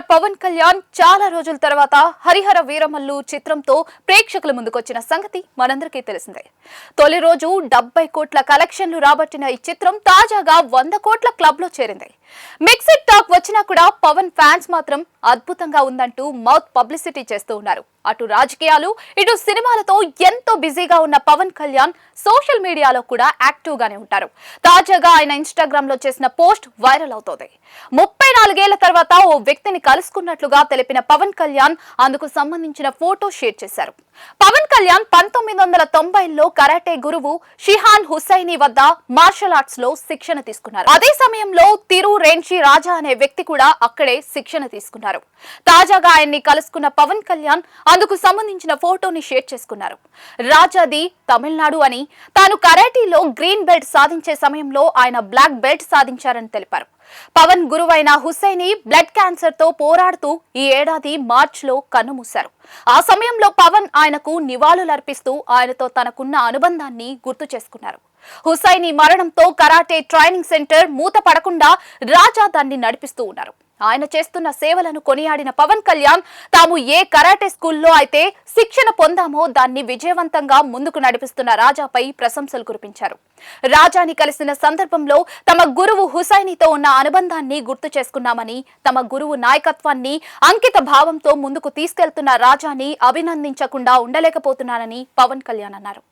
Star Pawan Kalyan చాలా రోజుల తర్వాత హరిహర వీరమల్లు చిత్రంతో ప్రేక్షకుల ముందుకొచ్చిన సంగతి మనందరికీ తెలిసిందే. తొలి రోజు డెబ్బై కోట్ల కలెక్షన్లు రాబట్టిన ఈ చిత్రం తాజాగా వంద కోట్ల క్లబ్లో చేరింది. మిక్సిడ్ టాక్ వచ్చినా కూడా పవన్ ఫ్యాన్స్ మాత్రం అద్భుతంగా ఉందంటూ మౌత్ పబ్లిసిటీ చేస్తూ ఉన్నారు. అటు రాజకీయాలు ఇటు సినిమాలతో ఎంతో బిజీగా ఉన్న పవన్ కళ్యాణ్ సోషల్ మీడియాలో కూడా యాక్టివ్ గానే ఉంటారు. తాజాగా ఆయన ఇన్స్టాగ్రామ్లో చేసిన పోస్ట్ వైరల్ అవుతోంది. ముప్పై నాలుగేళ్ళ తర్వాత ఓ వ్యక్తిని కలుసుకున్నట్లుగా తెలిపిన పవన్ కళ్యాణ్ అందుకు సంబంధించిన ఫోటో షేర్ చేశారు. పవన్ కళ్యాణ్ పంతొమ్మిది వందల తొంభైలో కరాటే గురువు షిహాన్ హుసైని వద్ద మార్షల్ ఆర్ట్స్లో శిక్షణ తీసుకున్నారు. అదే సమయంలో తిరు రేంచి రాజా అనే వ్యక్తి కూడా అక్కడే శిక్షణ తీసుకున్నారు. తాజాగా ఆయన్ని కలుసుకున్న పవన్ కళ్యాణ్ అందుకు సంబంధించిన ఫోటోని షేర్ చేసుకున్నారు. రాజాది తమిళనాడు అని. తాను కరాటీలో గ్రీన్ బెల్ట్ సాధించే సమయంలో ఆయన బ్లాక్ బెల్ట్ సాధించారని తెలిపారు. పవన్ గురువైన హుసైని బ్లడ్ క్యాన్సర్తో పోరాడుతూ ఈ ఏడాది మార్చ్లో కన్నుమూశారు. ఆ సమయంలో పవన్ ఆయనకు నివాళులర్పిస్తూ ఆయనతో తనకున్న అనుబంధాన్ని గుర్తు చేసుకున్నారు. హుసైని మరణంతో కరాటే ట్రైనింగ్ సెంటర్ మూత పడకుండా రాజా దాన్ని నడిపిస్తూ ఉన్నారు. ఆయన చేస్తున్న సేవలను కొనియాడిన పవన్ కళ్యాణ్ తాము ఏ కరాటే స్కూల్లో అయితే శిక్షణ పొందామో దాన్ని విజయవంతంగా ముందుకు నడిపిస్తున్న రాజాపై ప్రశంసలు కురిపించారు. రాజాని కలిసిన సందర్భంలో తమ గురువు హుసైనితో ఉన్న అనుబంధాన్ని గుర్తు చేసుకున్నామని తమ గురువు నాయకత్వాన్ని అంకిత భావంతో ముందుకు తీసుకెళ్తున్న రాజాని అభినందించకుండా ఉండలేకపోతున్నానని పవన్ కళ్యాణ్ అన్నారు.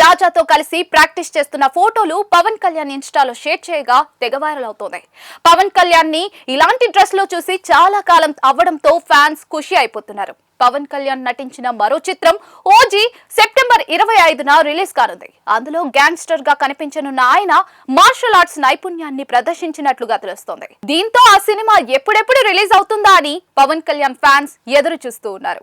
రాజాతో కలిసి ప్రాక్టీస్ చేస్తున్న ఫోటోలు పవన్ కళ్యాణ్ ఇన్స్టాలో షేర్ చేయగా తెగ వైరల్ అవుతోంది. పవన్ కళ్యాణ్ని ఇలాంటి డ్రెస్లో చూసి చాలా కాలం అవ్వడంతో ఫ్యాన్స్ ఖుషి అయిపోతున్నారు. పవన్ కళ్యాణ్ నటించిన మరో చిత్రం ఓజీ సెప్టెంబర్ ఇరవై ఐదున రిలీజ్ కానుంది. అందులో గ్యాంగ్స్టర్గా కనిపించనున్న ఆయన మార్షల్ ఆర్ట్స్ నైపుణ్యాన్ని ప్రదర్శించినట్లుగా తెలుస్తోంది. దీంతో ఆ సినిమా ఎప్పుడెప్పుడు రిలీజ్ అవుతుందా అని పవన్ కళ్యాణ్ ఫ్యాన్స్ ఎదురు చూస్తూ ఉన్నారు.